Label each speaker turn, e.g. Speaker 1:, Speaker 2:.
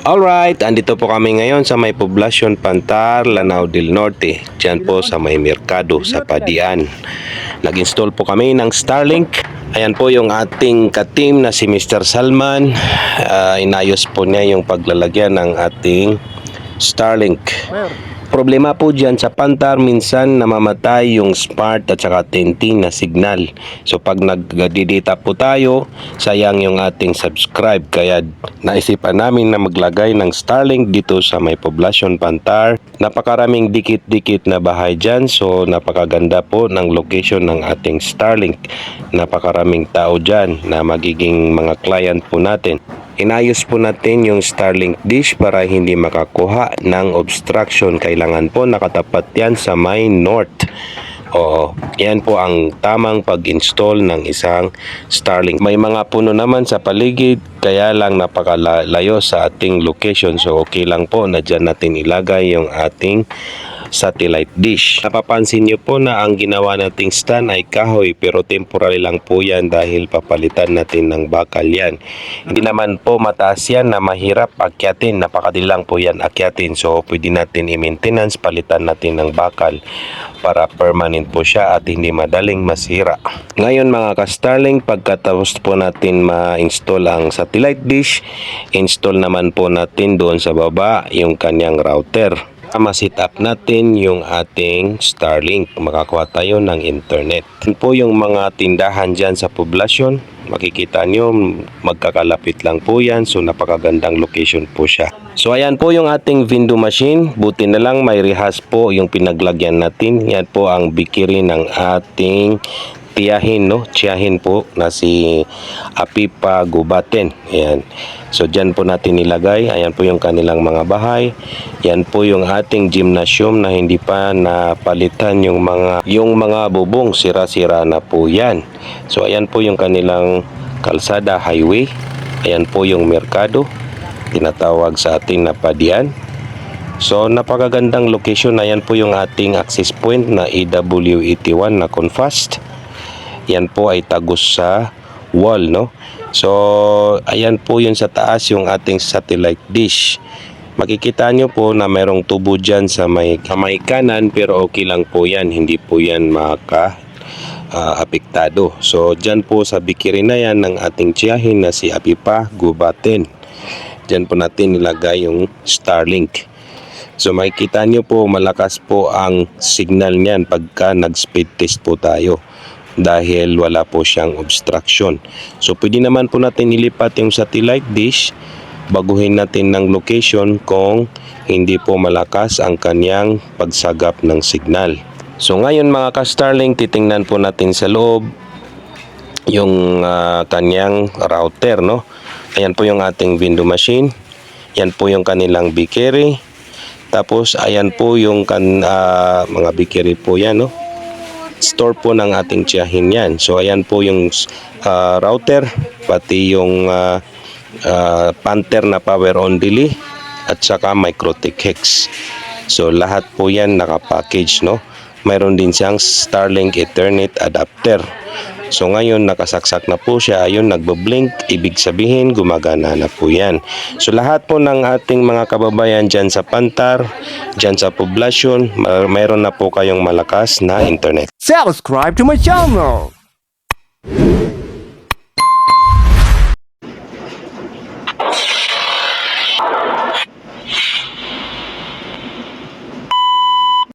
Speaker 1: Alright, andito po kami ngayon sa may poblasyon Pantar, Lanao del Norte. Diyan po sa may merkado sa Padian. Nag-install po kami ng Starlink. Ayan po yung ating ka-team na si Mr. Salman. Ah, inayos po niya yung paglalagyan ng ating Starlink. Problema po dyan sa Pantar, minsan namamatay yung smart at saka tinting na signal. So pag nagdidita po tayo, sayang yung ating subscribe. Kaya naisipan namin na maglagay ng Starlink dito sa may poblasyon Pantar. Napakaraming dikit-dikit na bahay dyan. So napakaganda po ng location ng ating Starlink. Napakaraming tao dyan na magiging mga client po natin. Inayos po natin yung Starlink dish para hindi makakuha ng obstruction. Kailangan po nakatapat yan sa may north. Oo, yan po ang tamang pag-install ng isang Starlink. May mga puno naman sa paligid, kaya lang napakalayo sa ating location. So okay lang po na dyan natin ilagay yung ating satellite dish. Napapansin nyo po na ang ginawa nating stand ay kahoy pero temporary lang po yan dahil papalitan natin ng bakal yan. Hindi naman po mataas yan na mahirap akyatin. Napakadali lang po yan akyatin. So pwede natin i-maintenance, palitan natin ng bakal para permanent po siya at hindi madaling masira. Ngayon mga ka-Starlink, pagkatapos po natin ma-install ang satellite dish, install naman po natin doon sa baba yung kanyang router ma-set up natin yung ating Starlink. Makakuha tayo ng internet. Yun po yung mga tindahan dyan sa poblasyon. Makikita nyo, magkakalapit lang po yan. So, napakagandang location po siya. So, ayan po yung ating window machine. Buti na lang may rehas po yung pinaglagyan natin. Yan po ang bikiri ng ating tiyahin, no? Tiyahin po na si Apipa Gubaten. Ayan. So, dyan po natin nilagay. Ayan po yung kanilang mga bahay. Yan po yung ating gymnasium na hindi pa napalitan yung mga yung mga bubong sira-sira na po yan. So ayan po yung kanilang kalsada highway. Ayan po yung merkado tinatawag sa atin na Padian. So napakagandang location na yan po yung ating access point na AW81 na Confast. Yan po ay tagos sa wall no. So ayan po yun sa taas yung ating satellite dish. Makikita nyo po na merong tubo dyan sa may, sa may kanan pero okay lang po yan. Hindi po yan maka ah, apektado. So dyan po sa bikiri na yan ng ating tiyahin na si Apipa Gubaten dyan po natin nilagay yung Starlink. So makikita nyo po malakas po ang signal niyan pagka nag speed test po tayo dahil wala po siyang obstruction so pwede naman po natin ilipat yung satellite dish baguhin natin ng location kung hindi po malakas ang kanyang pagsagap ng signal. So ngayon mga ka-Starlink, titingnan po natin sa loob yung ah, kanyang router, no? Ayan po yung ating window machine. Yan po yung kanilang bikeri. Tapos ayan po yung kan, ah, mga bikeri po yan, no? Store po ng ating tiyahin yan. So ayan po yung ah, router, pati yung ah, ah, Panther na power on delay at saka Microtech Hex. So lahat po yan nakapackage no. Mayroon din siyang Starlink Ethernet adapter. So ngayon nakasaksak na po siya, ayun nagbo-blink, ibig sabihin gumagana na po yan. So lahat po ng ating mga kababayan dyan sa Pantar, dyan sa poblasyon, mayroon na po kayong malakas na internet.
Speaker 2: Subscribe to my channel.